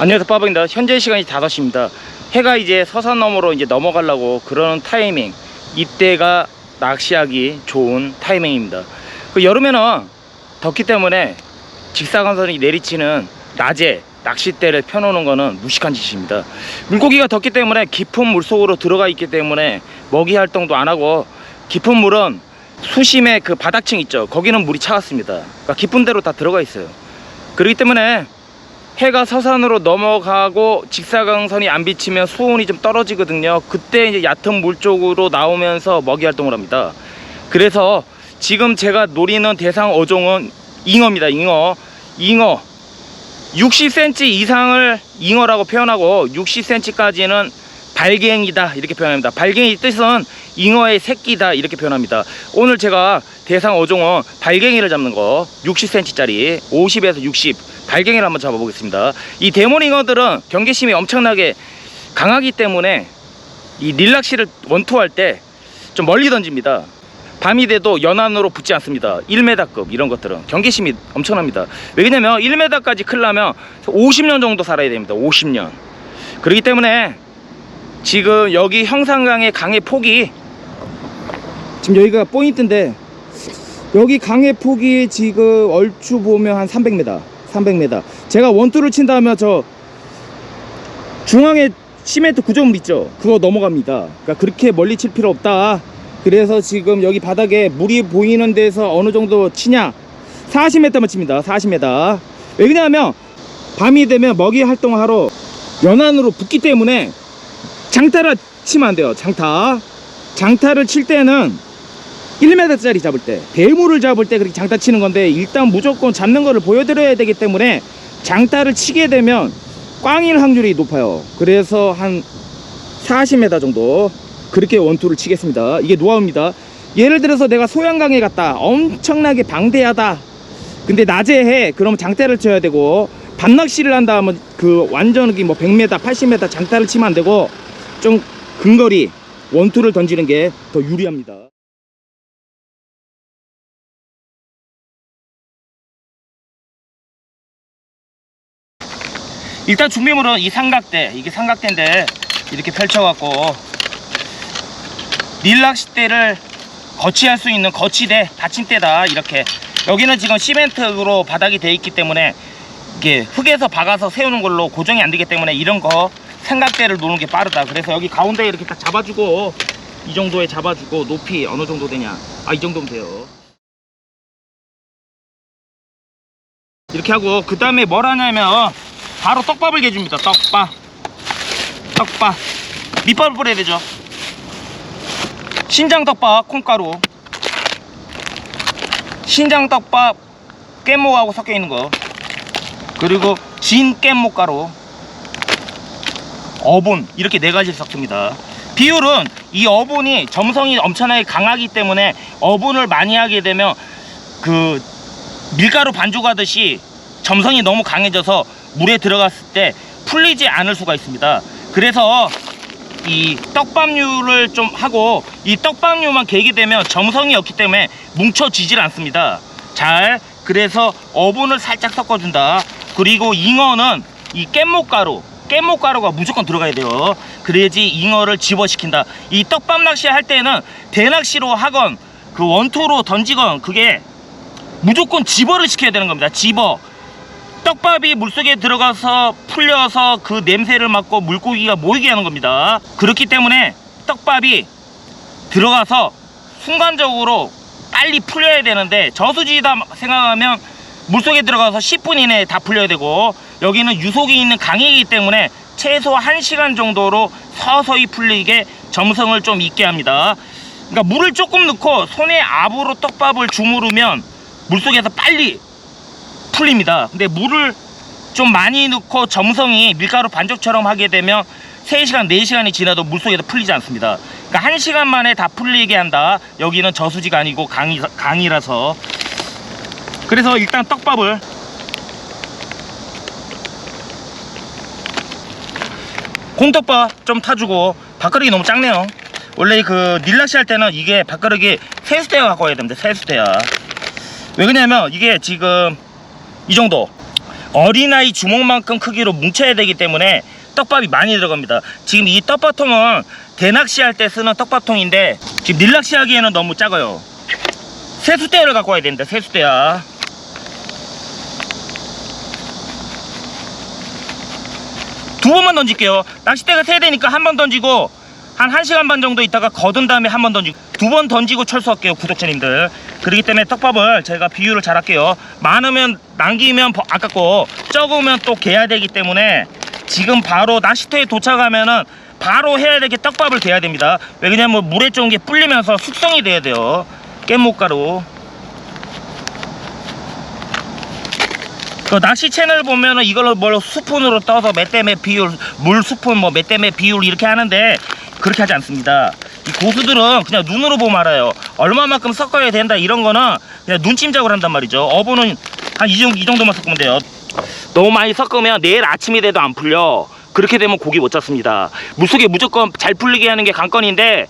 안녕하세요 빠방입니다. 현재 시간이 5시입니다. 해가 이제 서산 너머로 이제 넘어가려고 그러는 타이밍 이때가 낚시하기 좋은 타이밍입니다. 그 여름에는 덥기 때문에 직사광선이 내리치는 낮에 낚싯대를 펴놓는 거는 무식한 짓입니다. 물고기가 덥기 때문에 깊은 물속으로 들어가 있기 때문에 먹이 활동도 안 하고 깊은 물은 수심의 그 바닥층 있죠. 거기는 물이 차갑습니다. 그러니까 깊은 데로 다 들어가 있어요. 그렇기 때문에 해가 서산으로 넘어가고 직사광선이 안 비치면 수온이 좀 떨어지거든요. 그때 이제 얕은 물 쪽으로 나오면서 먹이 활동을 합니다. 그래서 지금 제가 노리는 대상 어종은 잉어입니다. 잉어. 잉어. 60cm 이상을 잉어라고 표현하고 60cm까지는 발갱이다 이렇게 표현합니다. 발갱이 뜻은 잉어의 새끼다 이렇게 표현합니다. 오늘 제가 대상 어종은 발갱이를 잡는 거 60cm짜리 50에서 60 발갱이를 한번 잡아보겠습니다. 이 대문 잉어들은 경계심이 엄청나게 강하기 때문에 이 릴락시를 원투할 때 좀 멀리 던집니다. 밤이 돼도 연안으로 붙지 않습니다. 1m급 이런 것들은 경계심이 엄청납니다. 왜냐면 1m까지 클려면 50년 정도 살아야 됩니다. 50년. 그렇기 때문에 지금 여기 형산강의 강의 폭이 지금 여기가 포인트인데 여기 강의 폭이 지금 얼추 보면 한 300m 300m 제가 원투를 친다면 저 중앙에 시멘트 구조물 있죠? 그거 넘어갑니다. 그러니까 그렇게 멀리 칠 필요 없다. 그래서 지금 여기 바닥에 물이 보이는 데서 어느 정도 치냐? 40m만 칩니다. 40m 왜 그러냐면 밤이 되면 먹이 활동을 하러 연안으로 붙기 때문에 장타를 치면 안 돼요. 장타. 장타를 칠 때는 1m짜리 잡을 때 대물을 잡을 때 그렇게 장타 치는 건데 일단 무조건 잡는 거를 보여드려야 되기 때문에 장타를 치게 되면 꽝일 확률이 높아요. 그래서 한 40m 정도 그렇게 원투를 치겠습니다. 이게 노하우입니다. 예를 들어서 내가 소양강에 갔다. 엄청나게 방대하다. 근데 낮에 해. 그러면 장타를 쳐야 되고 밤낚시를 한다 하면 그 완전 뭐 100m 80m 장타를 치면 안 되고 좀 근거리 원투를 던지는 게 더 유리합니다 일단 준비물은 이 삼각대 이게 삼각대인데 이렇게 펼쳐갖고 릴락시대를 거치할 수 있는 거치대 받침대다 이렇게. 여기는 지금 시멘트로 바닥이 돼 있기 때문에 이게 흙에서 박아서 세우는 걸로 고정이 안 되기 때문에 이런 거 삼각대를 놓는 게 빠르다. 그래서 여기 가운데 이렇게 딱 잡아주고 이 정도에 잡아주고 높이 어느 정도 되냐. 아 이 정도면 돼요. 이렇게 하고 그 다음에 뭘 하냐면 바로 떡밥을 개줍니다. 떡밥. 떡밥. 밑밥을 뿌려야 되죠. 신장떡밥 콩가루. 신장떡밥 깻목하고 섞여 있는 거. 그리고 진 깻목 가루. 어분. 이렇게 네 가지를 섞습니다. 비율은 이 어분이 점성이 엄청나게 강하기 때문에 어분을 많이 하게 되면 그 밀가루 반죽하듯이 점성이 너무 강해져서 물에 들어갔을 때 풀리지 않을 수가 있습니다. 그래서 이 떡밥류를 좀 하고 이 떡밥류만 개게 되면 점성이 없기 때문에 뭉쳐지질 않습니다. 잘 그래서 어분을 살짝 섞어준다. 그리고 잉어는 이 깻목가루 깻목가루가 무조건 들어가야 돼요. 그래야지 잉어를 집어시킨다. 이 떡밥 낚시 할 때는 대낚시로 하건 그 원투로 던지건 그게 무조건 집어를 시켜야 되는 겁니다. 집어 떡밥이 물속에 들어가서 풀려서 그 냄새를 맡고 물고기가 모이게 하는 겁니다. 그렇기 때문에 떡밥이 들어가서 순간적으로 빨리 풀려야 되는데 저수지다 생각하면 물속에 들어가서 10분 이내에 다 풀려야 되고 여기는 유속이 있는 강이기 때문에 최소 1시간 정도로 서서히 풀리게 점성을 좀 있게 합니다. 그러니까 물을 조금 넣고 손에 압으로 떡밥을 주무르면 물속에서 빨리 풀립니다. 근데 물을 좀 많이 넣고 점성이 밀가루 반죽처럼 하게 되면 3시간, 4시간이 지나도 물속에서 풀리지 않습니다. 그러니까 1시간 만에 다 풀리게 한다. 여기는 저수지가 아니고 강이, 강이라서. 그래서 일단 떡밥을 콩떡밥 좀 타주고 밥그릇이 너무 작네요. 원래 그 닐라시 할 때는 이게 밥그릇이 세수대야 갖고 와야 됩니다. 세수대야. 왜 그러냐면 이게 지금 이 정도 어린아이 주먹만큼 크기로 뭉쳐야 되기 때문에 떡밥이 많이 들어갑니다. 지금 이 떡밥통은 대낚시할 때 쓰는 떡밥통인데 지금 닐낚시 하기에는 너무 작아요. 세수대를 갖고 와야 된다. 세수대야. 두 번만 던질게요. 낚싯대가 세 대니까 한 번 던지고 한 1시간 반 정도 있다가 거둔 다음에 한 번 던지고 두 번 던지고 철수할게요 구독자님들 그렇기 때문에 떡밥을 제가 비율을 잘 할게요. 많으면 남기면 버- 아깝고 적으면 또 개야 되기 때문에 지금 바로 낚시터에 도착하면은 바로 해야 되게 떡밥을 개야 됩니다. 왜냐면 물에 좋은 게 불리면서 숙성이 돼야 돼요. 깻목가루. 그 낚시 채널 보면은 이걸로 뭘 스푼으로 떠서 몇대몇 비율 물 스푼 뭐몇대몇 비율 이렇게 하는데 그렇게 하지 않습니다. 이 고수들은 그냥 눈으로 보면 알아요. 얼마만큼 섞어야 된다 이런 거는 그냥 눈침작을 한단 말이죠. 어부는 한 이 정도, 이 정도만 섞으면 돼요. 너무 많이 섞으면 내일 아침이 돼도 안 풀려. 그렇게 되면 고기 못 잡습니다. 물속에 무조건 잘 풀리게 하는 게 관건인데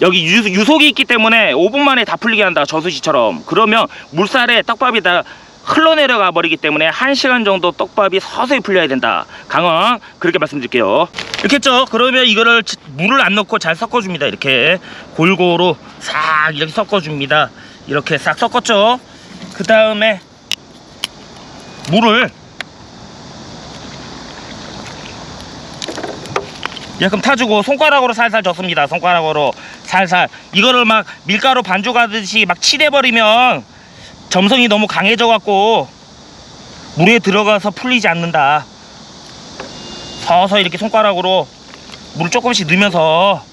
여기 유, 유속이 있기 때문에 5분 만에 다 풀리게 한다 저수지처럼 그러면 물살에 떡밥이 다 흘러내려가 버리기 때문에 1시간 정도 떡밥이 서서히 풀려야 된다. 강원 그렇게 말씀드릴게요. 이렇게 했죠? 그러면 이거를 지- 물을 안 넣고 잘 섞어줍니다. 이렇게 골고루 싹 이렇게 섞어줍니다. 이렇게 싹 섞었죠? 그 다음에 물을 이만큼 타주고 손가락으로 살살 젓습니다. 손가락으로 살살. 이거를 막 밀가루 반죽하듯이 막 칠해버리면 점성이 너무 강해져 갖고 물에 들어가서 풀리지 않는다. 서서 이렇게 손가락으로 물을 조금씩 넣으면서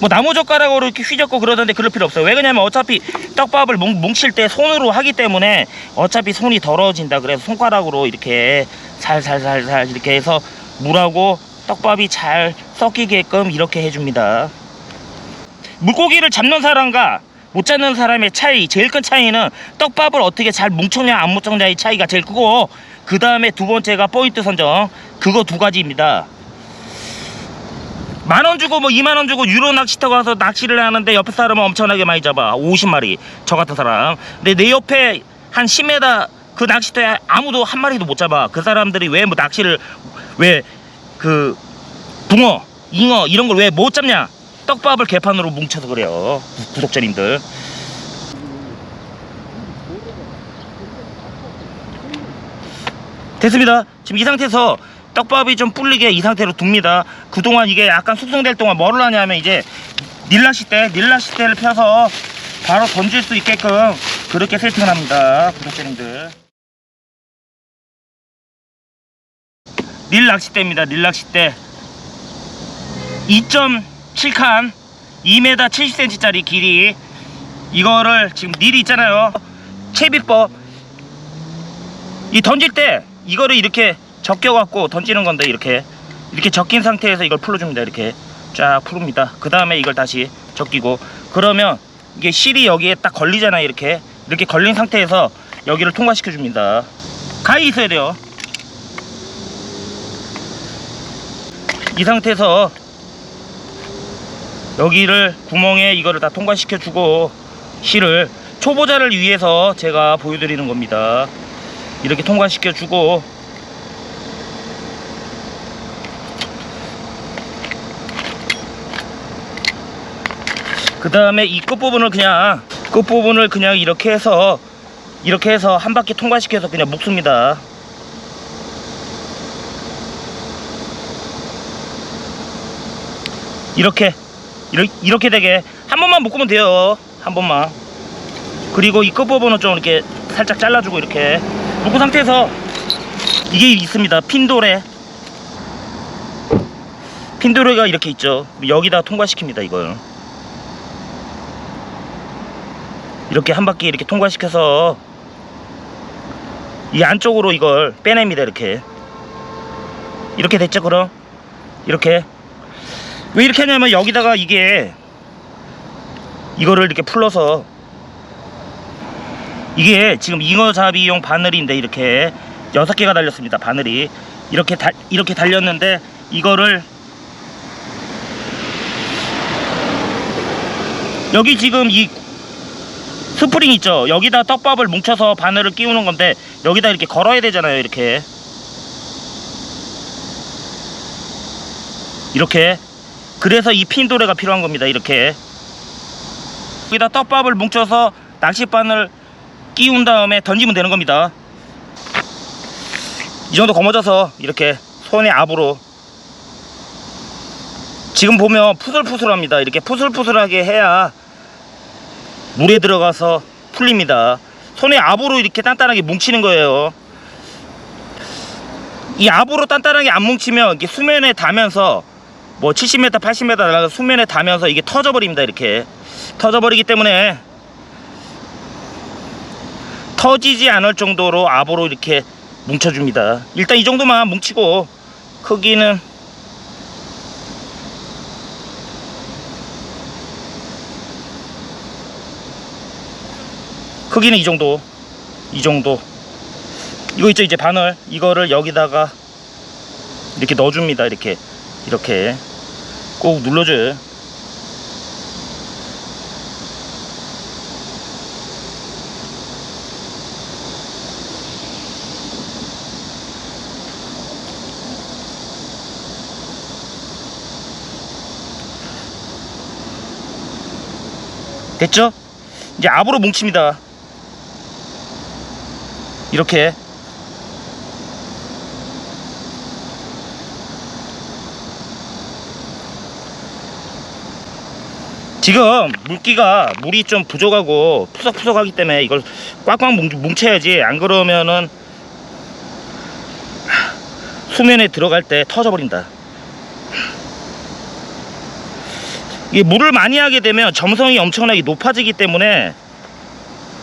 뭐 나무젓가락으로 이렇게 휘젓고 그러던데 그럴 필요 없어요. 왜 그러냐면 어차피 떡밥을 뭉, 뭉칠 때 손으로 하기 때문에 어차피 손이 더러워진다. 그래서 손가락으로 이렇게 살살살살 이렇게 해서 물하고 떡밥이 잘 섞이게끔 이렇게 해줍니다. 물고기를 잡는 사람과 못 잡는 사람의 차이, 제일 큰 차이는 떡밥을 어떻게 잘 뭉쳤냐 안 뭉쳤냐의 차이가 제일 크고 그 다음에 두 번째가 포인트 선정. 그거 두 가지입니다. 만 원 주고 뭐 2만 원 주고 유로 낚시터 가서 낚시를 하는데 옆에 사람은 엄청나게 많이 잡아. 50마리. 저 같은 사람. 근데 내 옆에 한 10m 그 낚시터에 아무도 한 마리도 못 잡아. 그 사람들이 왜 뭐 낚시를 왜 그 붕어 잉어 이런 걸 왜 못 잡냐 떡밥을 개판으로 뭉쳐서 그래요 구- 구독자님들 됐습니다. 지금 이 상태에서 떡밥이 좀 불리게 이 상태로 둡니다. 그동안 이게 약간 숙성될 동안 뭐를 하냐면 이제 닐라시대, 닐라시대를 펴서 바로 던질 수 있게끔 그렇게 세팅을 합니다. 구독자님들. 닐 낚싯대입니다. 닐 낚싯대. 2.7칸, 2m 70cm짜리 길이. 이거를 지금 닐이 있잖아요. 채비법. 이 던질 때 이거를 이렇게 적겨 갖고 던지는 건데 이렇게 이렇게 적긴 상태에서 이걸 풀어줍니다 이렇게 쫙 풀습니다 그 다음에 이걸 다시 적기고 그러면 이게 실이 여기에 딱 걸리잖아요 이렇게 이렇게 걸린 상태에서 여기를 통과시켜 줍니다 가위 있어야 돼요 이 상태에서 여기를 구멍에 이거를 다 통과시켜 주고 실을 초보자를 위해서 제가 보여드리는 겁니다. 이렇게 통과시켜 주고 그 다음에 이 끝부분을 그냥 끝부분을 그냥 이렇게 해서 이렇게 해서 한 바퀴 통과시켜서 그냥 묶습니다. 이렇게 이렇게, 이렇게 되게 한 번만 묶으면 돼요. 한 번만. 그리고 이 끝 부분은 좀 이렇게 살짝 잘라주고 이렇게 묶은 상태에서 이게 있습니다. 핀도레. 핀도레가 이렇게 있죠. 여기다 통과시킵니다 이걸. 이렇게 한 바퀴 이렇게 통과시켜서 이 안쪽으로 이걸 빼냅니다 이렇게. 이렇게 됐죠 그럼? 이렇게 왜 이렇게 하냐면 여기다가 이게 이거를 이렇게 풀러서 이게 지금 잉어잡이용 바늘인데 이렇게 여섯 개가 달렸습니다 바늘이. 이렇게 달 이렇게 달렸는데 이거를 여기 지금 이 스프링 있죠? 여기다 떡밥을 뭉쳐서 바늘을 끼우는 건데 여기다 이렇게 걸어야 되잖아요 이렇게. 이렇게 그래서 이 핀도레가 필요한 겁니다 이렇게. 여기다 떡밥을 뭉쳐서 낚싯바늘 끼운 다음에 던지면 되는 겁니다. 이 정도 거머져서 이렇게 손에 압으로. 지금 보면 푸슬푸슬합니다. 이렇게 푸슬푸슬하게 해야 물에 들어가서 풀립니다. 손에 압으로 이렇게 단단하게 뭉치는 거예요. 이 압으로 단단하게 안 뭉치면 이게 수면에 닿으면서 뭐 70m 80m 날아가 수면에 닿으면서 이게 터져버립니다 이렇게. 터져버리기 때문에 터지지 않을 정도로 압으로 이렇게 뭉쳐줍니다. 일단 이 정도만 뭉치고 크기는 크기는 이 정도 이 정도. 이거 있죠 이제 바늘. 이거를 여기다가 이렇게 넣어줍니다 이렇게. 이렇게 꼭 눌러줘요 됐죠? 이제 압으로 뭉칩니다. 이렇게 지금 물기가 물이 좀 부족하고 푸석푸석하기 때문에 이걸 꽉꽉 뭉- 뭉쳐야지. 안 그러면은 수면에 들어갈 때 터져버린다. 이게 물을 많이 하게 되면 점성이 엄청나게 높아지기 때문에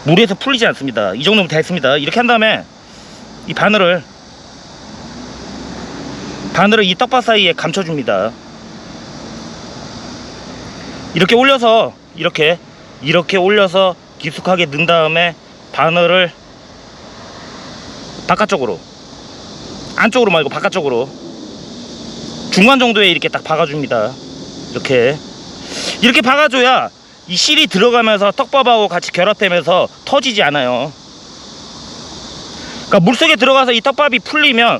물에서 풀리지 않습니다. 이 정도면 됐습니다. 이렇게 한 다음에 이 바늘을 바늘을 이 떡밥 사이에 감춰줍니다 이렇게 올려서 이렇게 이렇게 올려서 깊숙하게 넣은 다음에 바늘을 바깥쪽으로 안쪽으로 말고 바깥쪽으로 중간 정도에 이렇게 딱 박아줍니다. 이렇게. 이렇게 박아줘야 이 실이 들어가면서 떡밥하고 같이 결합되면서 터지지 않아요. 그러니까 물속에 들어가서 이 떡밥이 풀리면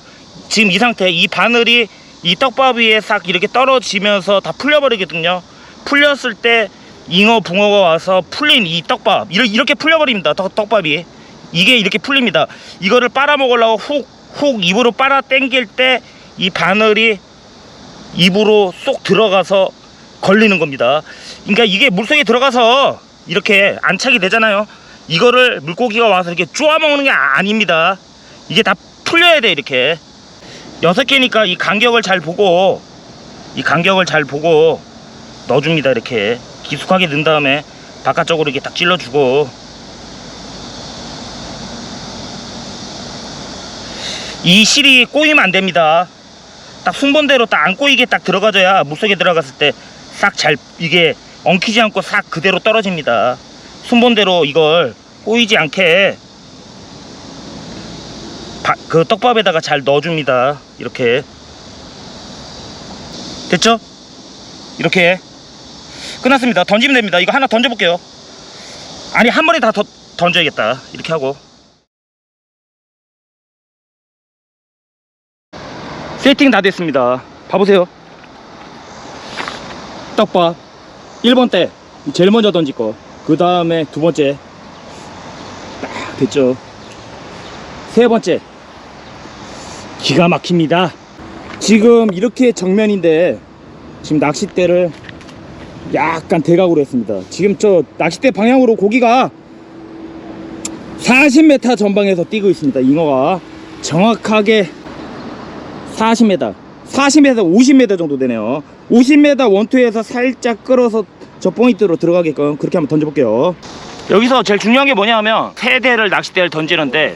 지금 이 상태 이 바늘이 이 떡밥 위에 싹 이렇게 떨어지면서 다 풀려버리거든요 풀렸을 때 잉어 붕어가 와서 풀린 이 떡밥 이렇게, 풀려버립니다 떡, 떡밥이. 이게 이렇게 풀립니다. 이거를 빨아먹으려고 훅 훅 입으로 빨아 당길 때 이 바늘이 입으로 쏙 들어가서 걸리는 겁니다. 그러니까 이게 물속에 들어가서 이렇게 안착이 되잖아요. 이거를 물고기가 와서 이렇게 쪼아먹는 게 아닙니다. 이게 다 풀려야 돼 이렇게. 여섯 개니까 이 간격을 잘 보고 이 간격을 잘 보고 넣어줍니다. 이렇게 깊숙하게 넣은 다음에 바깥쪽으로 이렇게 딱 찔러주고. 이 실이 꼬이면 안 됩니다. 딱 순번대로 딱 안 꼬이게 딱 들어가줘야 물속에 들어갔을 때 싹 잘 이게 엉키지 않고 싹 그대로 떨어집니다. 순번대로 이걸 꼬이지 않게 바- 그 떡밥에다가 잘 넣어줍니다. 이렇게. 됐죠? 이렇게 끝났습니다. 던지면 됩니다. 이거 하나 던져볼게요. 아니 한 번에 다 더, 던져야겠다. 이렇게 하고. 세팅 다 됐습니다. 봐보세요. 떡밥 1번 때 제일 먼저 던질 거그 다음에 두 번째. 딱 됐죠. 세 번째. 기가 막힙니다. 지금 이렇게 정면인데 지금 낚싯대를 약간 대각으로 했습니다. 지금 저 낚싯대 방향으로 고기가 40m 전방에서 뛰고 있습니다 잉어가. 정확하게 40m 40m 50m 정도 되네요. 50m 원투에서 살짝 끌어서 저 포인트로 들어가게끔 그렇게 한번 던져볼게요. 여기서 제일 중요한 게 뭐냐 하면 세 대를 낚싯대를 던지는데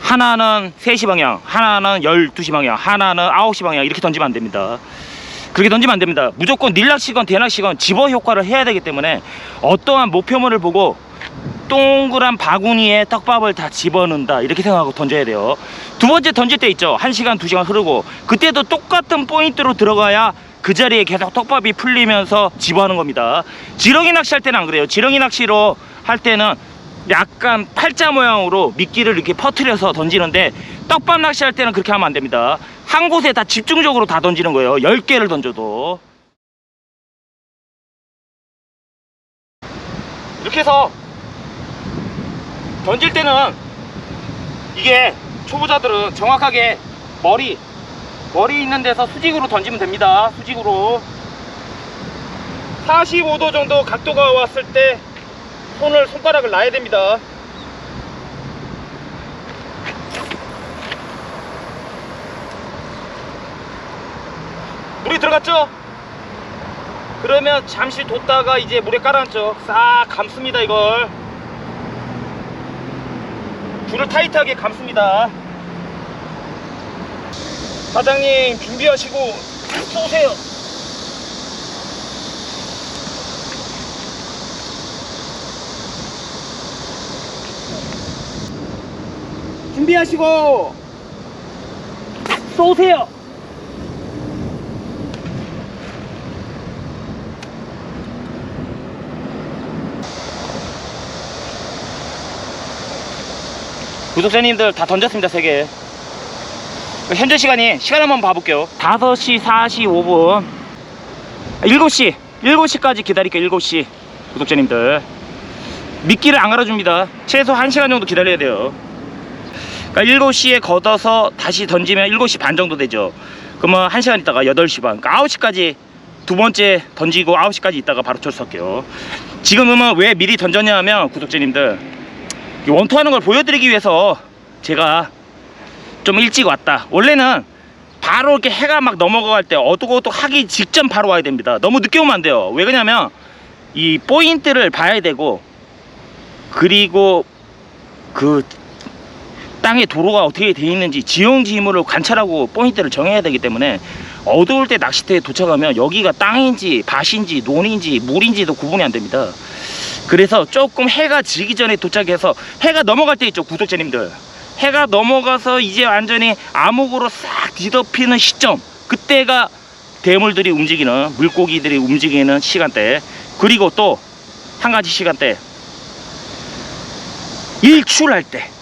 하나는 3시 방향 하나는 12시 방향 하나는 9시 방향 이렇게 던지면 안 됩니다 그렇게 던지면 안 됩니다. 무조건 닐낚시건 대낚시건 집어 효과를 해야 되기 때문에 어떠한 목표물을 보고 동그란 바구니에 떡밥을 다 집어넣는다. 이렇게 생각하고 던져야 돼요. 두 번째 던질 때 있죠. 1시간 2시간 흐르고. 그때도 똑같은 포인트로 들어가야 그 자리에 계속 떡밥이 풀리면서 집어하는 겁니다. 지렁이 낚시할 때는 안 그래요. 지렁이 낚시로 할 때는 약간 팔자 모양으로 미끼를 이렇게 퍼트려서 던지는데 떡밥 낚시할 때는 그렇게 하면 안 됩니다. 한 곳에 다 집중적으로 다 던지는 거예요. 10개를 던져도. 이렇게 해서 던질 때는 이게 초보자들은 정확하게 머리 머리 있는 데서 수직으로 던지면 됩니다. 수직으로 45도 정도 각도가 왔을 때 손을 손가락을 놔야 됩니다. 물이 들어갔죠? 그러면 잠시 뒀다가 이제 물에 깔아앉죠. 싹 감습니다 이걸. 줄을 타이트하게 감습니다. 사장님 준비하시고 쏘세요. 준비하시고 쏘세요. 구독자님들 다 던졌습니다, 세 개. 현재 시간이, 시간 한번 봐볼게요. 5시 45분. 7시, 7시까지 기다릴게요, 7시. 구독자님들. 미끼를 안 갈아줍니다. 최소 1시간 정도 기다려야 돼요. 그러니까 7시에 걷어서 다시 던지면 7시 반 정도 되죠. 그러면 1시간 있다가 8시 반, 그러니까 9시까지 두 번째 던지고 9시까지 있다가 바로 철수할게요. 지금은 왜 미리 던졌냐 하면 구독자님들 이 원투하는 걸 보여드리기 위해서 제가 좀 일찍 왔다. 원래는 바로 이렇게 해가 막 넘어갈 때 어둑어둑 하기 직전 바로 와야 됩니다. 너무 늦게 오면 안 돼요. 왜 그러냐면 이 포인트를 봐야 되고 그리고 그 땅의 도로가 어떻게 돼 있는지 지형지물을 관찰하고 포인트를 정해야 되기 때문에 어두울 때 낚시터에 도착하면 여기가 땅인지 밭인지 논인지 물인지도 구분이 안 됩니다. 그래서 조금 해가 지기 전에 도착해서 해가 넘어갈 때 있죠 구독자님들. 해가 넘어가서 이제 완전히 암흑으로 싹 뒤덮이는 시점 그때가 대물들이 움직이는 물고기들이 움직이는 시간대 그리고 또 한 가지 시간대. 일출할 때. 딱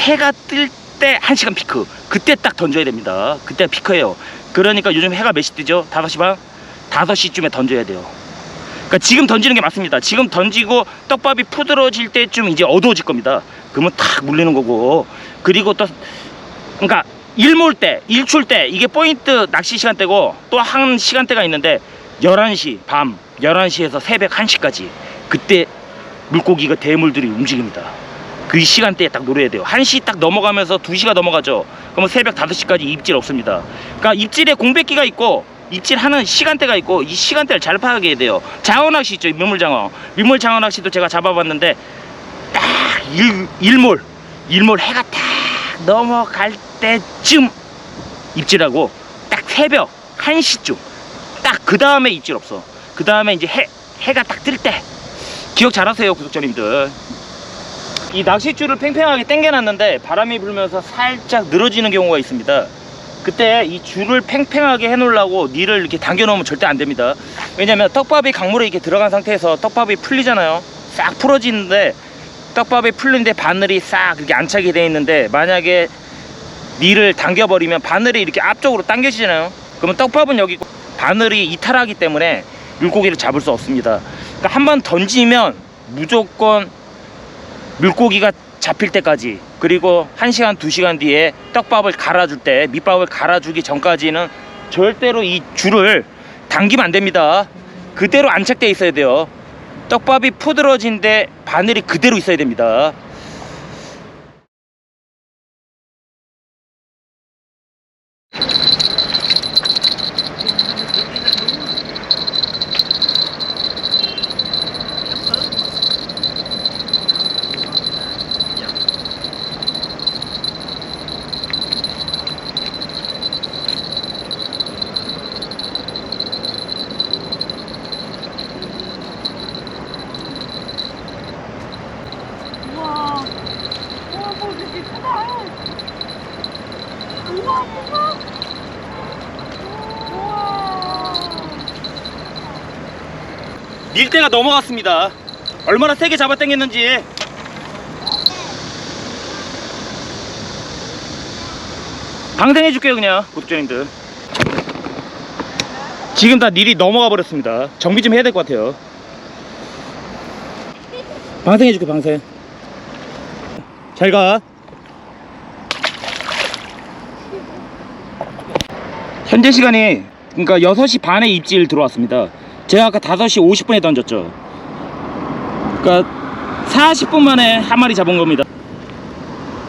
해가 뜰때 한시간 피크 그때 딱 던져야 됩니다 그때 피크예요 그러니까 요즘 해가 몇 시 뜨죠? 5시 반? 5시쯤에 던져야 돼요 그러니까 지금 던지는 게 맞습니다. 지금 던지고 떡밥이 푸들어질 때쯤 이제 어두워질 겁니다. 그러면 탁 물리는 거고 그리고 또 그러니까 일몰 때, 일출 때 이게 포인트 낚시 시간대고 또 한 시간대가 있는데 11시 밤 11시에서 새벽 1시까지 그때 물고기가 대물들이 움직입니다. 그 시간대에 딱 노려야 돼요. 1시 딱 넘어가면서 2시가 넘어가죠. 그러면 새벽 5시까지 입질 없습니다. 그러니까 입질에 공백기가 있고 입질하는 시간대가 있고 이 시간대를 잘 파악해야 돼요. 장어낚시 있죠, 민물장어. 민물장어낚시도 제가 잡아봤는데 딱 일, 일몰, 일몰 해가 딱 넘어갈 때쯤 입질하고 딱 새벽 1시쯤 딱 그 다음에 입질 없어. 그 다음에 이제 해, 해가 딱 뜰 때 기억 잘하세요, 구독자님들. 이 낚싯줄을 팽팽하게 당겨놨는데 바람이 불면서 살짝 늘어지는 경우가 있습니다. 그때 이 줄을 팽팽하게 해놓으려고 니를 이렇게 당겨놓으면 절대 안 됩니다. 왜냐면 떡밥이 강물에 이렇게 들어간 상태에서 떡밥이 풀리잖아요. 싹 풀어지는데 떡밥이 풀린데 바늘이 싹 이렇게 안착이 돼 있는데 만약에 니를 당겨버리면 바늘이 이렇게 앞쪽으로 당겨지잖아요. 그러면 떡밥은 여기 바늘이 이탈하기 때문에 물고기를 잡을 수 없습니다. 그러니까 한 번 던지면 무조건 물고기가 잡힐 때까지 그리고 1시간 2시간 뒤에 떡밥을 갈아줄 때 밑밥을 갈아주기 전까지는 절대로 이 줄을 당기면 안 됩니다. 그대로 안착돼 있어야 돼요. 떡밥이 푸들어진데 바늘이 그대로 있어야 됩니다 새가 넘어갔습니다. 얼마나 세게 잡아당겼는지. 방생해 줄게요 그냥 구독자님들. 지금 다 닐이 넘어가 버렸습니다. 정비 좀 해야 될 것 같아요. 방생해 줄게 방생. 잘가. 현재 시간이 그러니까 6시 반에 입질 들어왔습니다. 제가 아까 5시 50분에 던졌죠 그러니까 40분 만에 한 마리 잡은 겁니다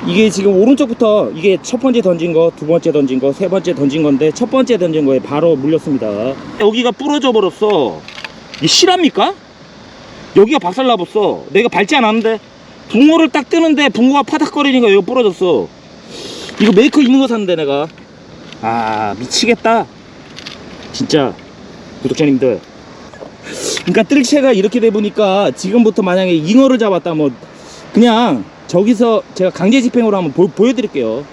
이게 지금 오른쪽부터 이게 첫 번째 던진 거, 두 번째 던진 거, 세 번째 던진 건데 첫 번째 던진 거에 바로 물렸습니다. 여기가 부러져 버렸어. 이게 실합니까? 여기가 박살 나 버렸어. 내가 밟지 않았는데 붕어를 딱 뜨는데 붕어가 파닥거리니까 여기가 부러졌어. 이거 메이커 있는 거 샀는데 내가 아 미치겠다. 진짜 구독자님들. 그러니까 뜰채가 이렇게 돼 보니까 지금부터 만약에 잉어를 잡았다 뭐 그냥 저기서 제가 강제 집행으로 한번 보, 보여드릴게요.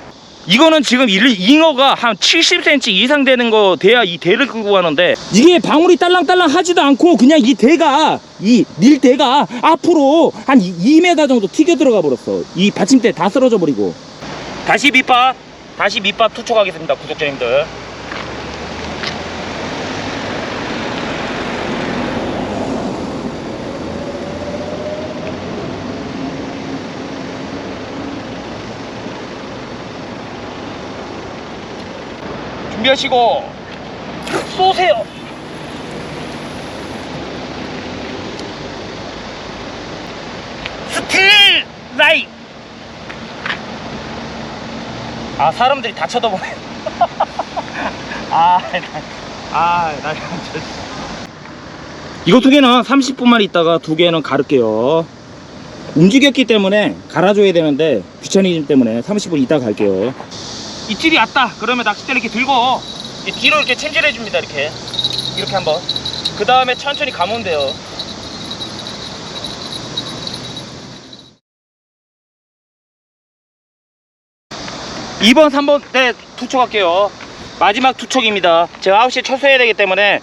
이거는 지금 일- 잉어가 한 70cm 이상 되는 거 돼야 이 대를 끌고 가는데 이게 방울이 딸랑딸랑 하지도 않고 그냥 이 대가 이 닐대가 앞으로 한 2m 정도 튀겨 들어가 버렸어. 이 받침대 다 쓰러져 버리고. 다시 밑밥 다시 밑밥 투척하겠습니다 구독자님들. 준비하시고 쏘세요. 스틸 라이. 아 사람들이 다 쳐다보네. 아, 나, 아, 나 진짜. 이거 두 개는 30분만 있다가 두 개는 가를게요. 움직였기 때문에 갈아줘야 되는데 귀차니즘 때문에 30분 있다가 갈게요. 입질이 왔다. 그러면 낚싯대를 이렇게 들고 이 뒤로 이렇게 챔질해 줍니다. 이렇게 이렇게 한번. 그 다음에 천천히 감으면 돼요. 2번, 3번 때 투척할게요. 마지막 투척입니다. 제가 9시에 철수해야 되기 때문에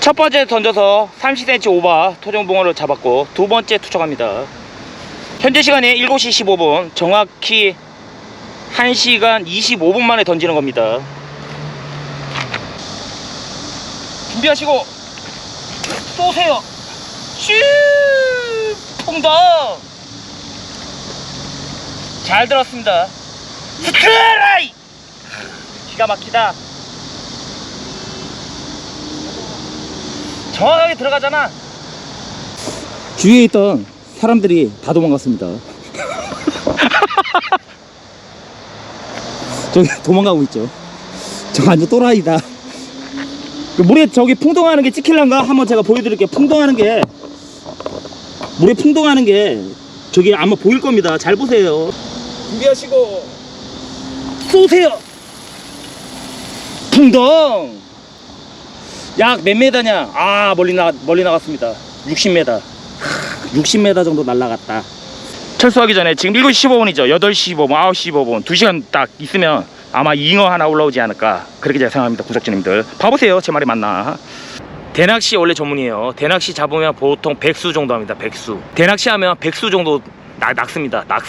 첫 번째 던져서 30cm 오바 토종붕어를 잡았고 두 번째 투척합니다. 현재 시간이 7시 15분 정확히 1시간 25분 만에 던지는 겁니다. 준비하시고 쏘세요. 슈 통당 잘 들었습니다. 스트라이 기가 막히다. 정확하게 들어가잖아. 주위에 있던 사람들이 다 도망갔습니다. 저기 도망가고 있죠. 저 완전 또라이다. 그 물에 저기 풍덩하는 게 찍힐란가? 한번 제가 보여드릴게요. 풍덩하는 게 물에 풍덩하는 게 저기 아마 보일 겁니다. 잘 보세요. 준비하시고 쏘세요. 풍덩. 약 몇 메다냐? 아 멀리 나 멀리 나갔습니다. 60m. 60m 정도 날라갔다. 철수하기 전에 지금 7시 15분이죠. 8시 15분, 9시 15분, 2시간 딱 있으면 아마 잉어 하나 올라오지 않을까. 그렇게 생각합니다. 구독자님들. 봐보세요. 제 말이 맞나. 대낚시 원래 전문이에요. 대낚시 잡으면 보통 백수 정도 합니다. 백수. 대낚시 하면 백수 정도 낚, 낚습니다. 낚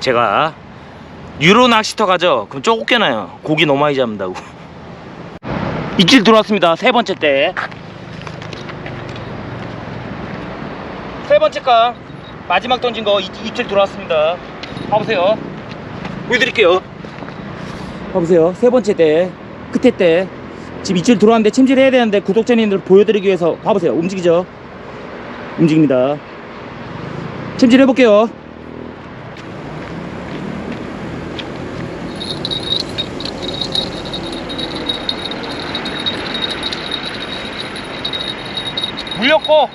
제가 유로 낚시터 가죠. 그럼 쫓겨나요. 고기 너무 많이 잡는다고. 입질 들어왔습니다. 세 번째 때. 세 번째 가 마지막 던진 거 입- 입질 들어왔습니다. 봐보세요. 보여드릴게요. 봐보세요. 세 번째 때, 끝에 때 지금 입질 들어왔는데 침질해야 되는데 구독자님들 보여드리기 위해서 봐보세요. 움직이죠? 움직입니다. 침질 해볼게요. 물렸고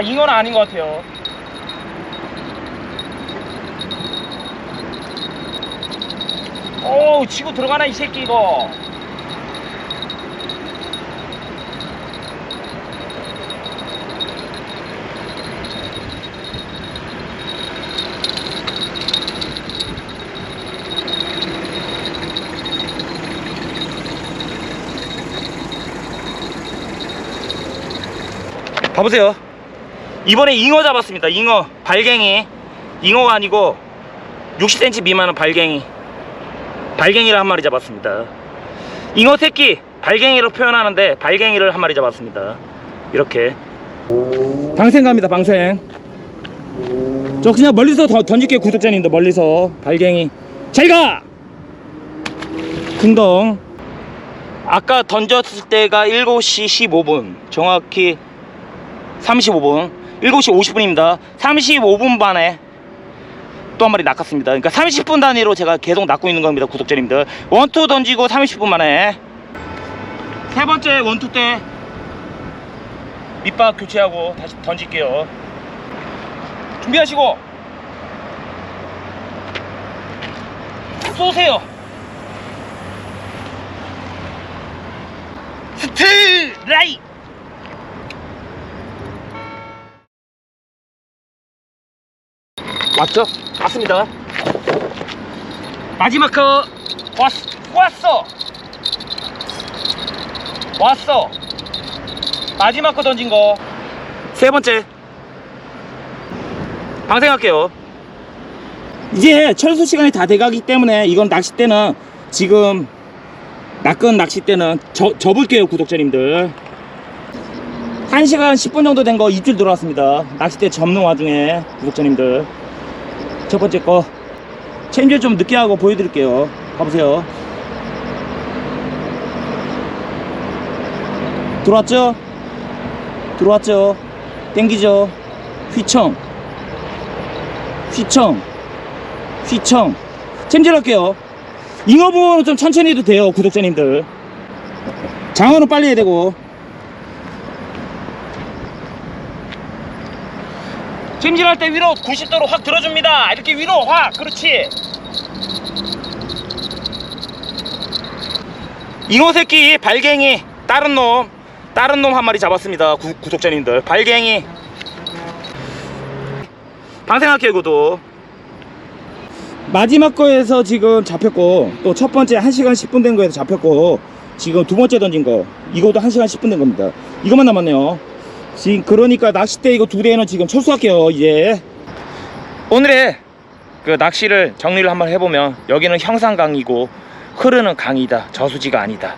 아 잉어는 아닌 것 같아요. 오 치고 들어가나 이 새끼 이거. 봐보세요 이번에 잉어 잡았습니다 잉어 발갱이 잉어가 아니고 60cm 미만은 발갱이 발갱이를 한 마리 잡았습니다. 잉어 새끼 발갱이로 표현하는데 발갱이를 한 마리 잡았습니다. 이렇게 방생 갑니다. 방생. 저 그냥 멀리서 더 던질게요 구독자님들 멀리서 발갱이 잘 가! 긍덩 아까 던졌을 때가 7시 15분 정확히 35분 7시 50분입니다. 35분 반에 또 한 마리 낚았습니다. 그러니까 30분 단위로 제가 계속 낚고 있는 겁니다 구독자님들. 원투 던지고 30분 만에. 세 번째 원투 때 밑밥 교체하고 다시 던질게요. 준비하시고. 쏘세요. 스트라이 왔죠? 왔습니다. 마지막 그 왔, 왔어! 왔어! 마지막 거 던진 거. 세 번째. 방생할게요. 이제 철수 시간이 다 돼가기 때문에 이건 낚싯대는 지금 낚은 낚싯대는 저, 접을게요 구독자님들. 1시간 10분 정도 된 거 입질 들어왔습니다. 낚싯대 접는 와중에 구독자님들 첫 번째 거. 체인지를 좀 늦게 하고 보여드릴게요. 봐보세요. 들어왔죠? 들어왔죠? 땡기죠? 휘청. 휘청. 휘청. 챔질 할게요. 잉어 부분은 좀 천천히 해도 돼요 구독자님들. 장어는 빨리 해야 되고 찜질할 때 위로 90도로 확 들어줍니다. 이렇게 위로 확 그렇지. 잉어 새끼 발갱이 다른 놈 다른 놈 한 마리 잡았습니다. 구, 구독자님들. 발갱이. 방생할게요 구독. 마지막 거에서 지금 잡혔고 또 첫 번째 1시간 10분 된 거에서 잡혔고 지금 두 번째 던진 거 이것도 1시간 10분 된 겁니다. 이것만 남았네요 지금 그러니까 낚싯대 이거 두 대는 지금 철수할게요 이제. 오늘의 그 낚시를 정리를 한번 해보면 여기는 형산강이고 흐르는 강이다. 저수지가 아니다.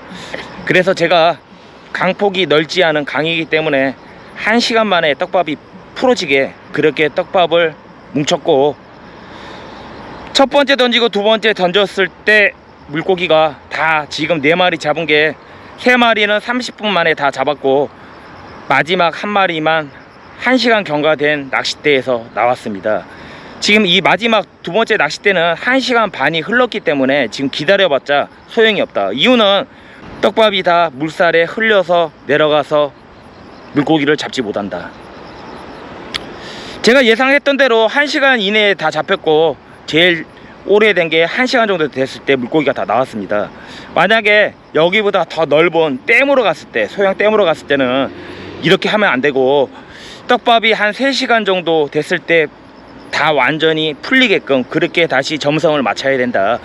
그래서 제가 강폭이 넓지 않은 강이기 때문에 1시간 만에 떡밥이 풀어지게 그렇게 떡밥을 뭉쳤고 첫 번째 던지고 두 번째 던졌을 때 물고기가 다 지금 네 마리 잡은 게 세 마리는 30분 만에 다 잡았고 마지막 한 마리만 1시간 경과된 낚싯대에서 나왔습니다. 지금 이 마지막 두 번째 낚싯대는 1시간 반이 흘렀기 때문에 지금 기다려봤자 소용이 없다. 이유는 떡밥이 다 물살에 흘려서 내려가서 물고기를 잡지 못한다. 제가 예상했던 대로 1시간 이내에 다 잡혔고 제일 오래된 게 1시간 정도 됐을 때 물고기가 다 나왔습니다. 만약에 여기보다 더 넓은 댐으로 갔을 때 소형 댐으로 갔을 때는 이렇게 하면 안 되고 떡밥이 한 3시간 정도 됐을 때 다 완전히 풀리게끔 그렇게 다시 점성을 맞춰야 된다.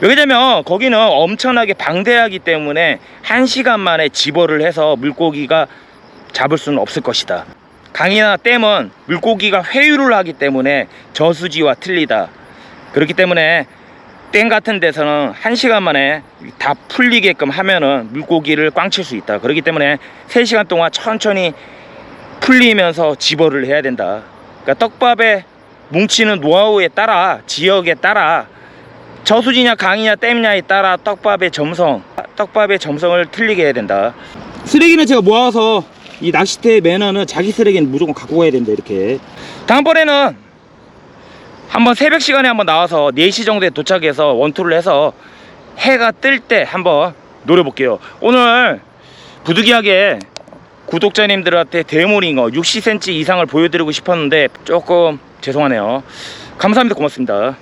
왜냐면 거기는 엄청나게 방대하기 때문에 1시간 만에 집어를 해서 물고기가 잡을 수는 없을 것이다. 강이나 댐은 물고기가 회유를 하기 때문에 저수지와 틀리다. 그렇기 때문에 댐 같은 데서는 한시간 만에 다 풀리게끔 하면은 물고기를 꽝칠 수 있다. 그렇기 때문에 3시간 동안 천천히 풀리면서 집어를 해야 된다. 그러니까 떡밥에 뭉치는 노하우에 따라 지역에 따라 저수지냐 강이냐 댐냐에 따라 떡밥의 점성 떡밥의 점성을 틀리게 해야 된다. 쓰레기는 제가 모아서 이 낚싯대 매너는 자기 쓰레기는 무조건 갖고 가야 된다 이렇게. 다음번에는 한번 새벽 시간에 한번 나와서 4시 정도에 도착해서 원투를 해서 해가 뜰 때 한번 노려볼게요. 오늘 부득이하게 구독자님들한테 대물잉어 60cm 이상을 보여드리고 싶었는데 조금 죄송하네요. 감사합니다. 고맙습니다.